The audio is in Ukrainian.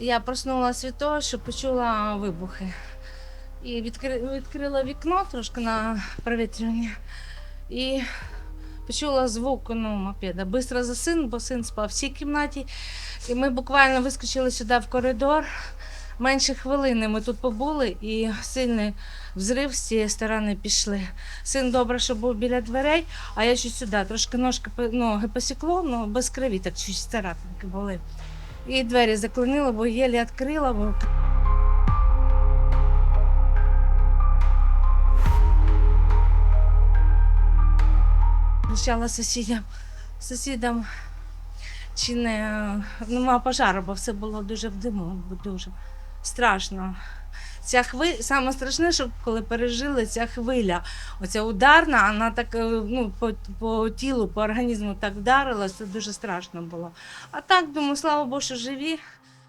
Я проснулася від того, що почула вибухи. І відкри... відкрила вікно трошки на провітрювання. І почула звук ну, мопеда. Бистро за син, бо син спав в цій кімнаті. І ми буквально вискочили сюди в коридор. Менше хвилини ми тут побули і сильний взрив з цієї сторони пішли. Син добре, що був біля дверей, а я чуть сюди. Трошки ножки ноги посікло, ну без крові, так чуть царапинки були. І двері заклинила, бо єлі відкрила. Бо... Кричала сусідям, сусідам, чи не нема пожару, бо все було дуже в диму, дуже страшно. Ця хвиля, саме страшне, що коли пережили ця хвиля, оця ударна, вона так е, ну, по, по тілу, по організму так вдарила, це дуже страшно було. А так, думаю, слава Богу, що живі.